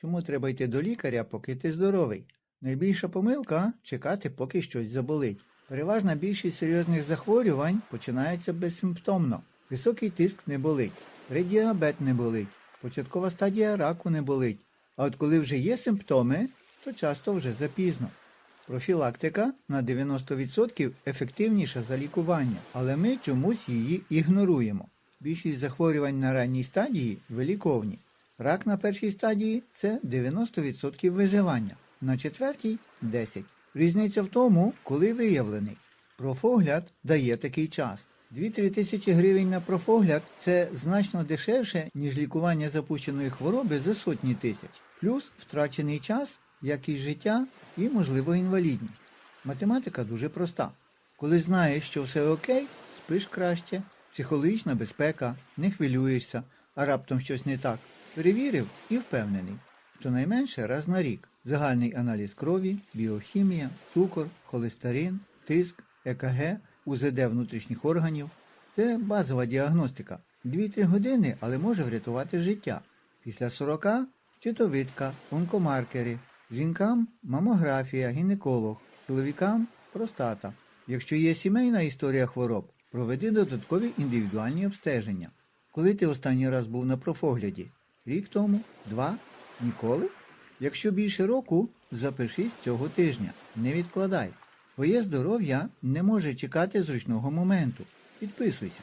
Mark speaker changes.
Speaker 1: Чому треба йти до лікаря, поки ти здоровий? Найбільша помилка чекати, поки щось заболить. Переважна більшість серйозних захворювань починається безсимптомно. Високий тиск не болить, преддіабет не болить, початкова стадія раку не болить. А от коли вже є симптоми, то часто вже запізно. Профілактика на 90% ефективніша за лікування, але ми чомусь її ігноруємо. Більшість захворювань на ранній стадії виліковні. Рак на першій стадії це 90% виживання, на четвертій 10%. Різниця в тому, коли виявлений. Профогляд дає такий час. 2-3 тисячі гривень на профогляд це значно дешевше, ніж лікування запущеної хвороби за сотні тисяч, плюс втрачений час, якість життя і, можливо, інвалідність. Математика дуже проста. Коли знаєш, що все окей, спиш краще, психологічна безпека, не хвилюєшся, а раптом щось не так. Перевірив і впевнений. Щонайменше раз на рік. Загальний аналіз крові, біохімія, цукор, холестерин, тиск, ЕКГ, УЗД внутрішніх органів. Це базова діагностика. 2-3 години, але може врятувати життя. Після 40 щитовидка, онкомаркери, жінкам мамографія, гінеколог, чоловікам простата. Якщо є сімейна історія хвороб, проведи додаткові індивідуальні обстеження. Коли ти останній раз був на профогляді? Рік тому? Два? Ніколи? Якщо більше року, запишись цього тижня. Не відкладай. Твоє здоров'я не може чекати зручного моменту. Підписуйся.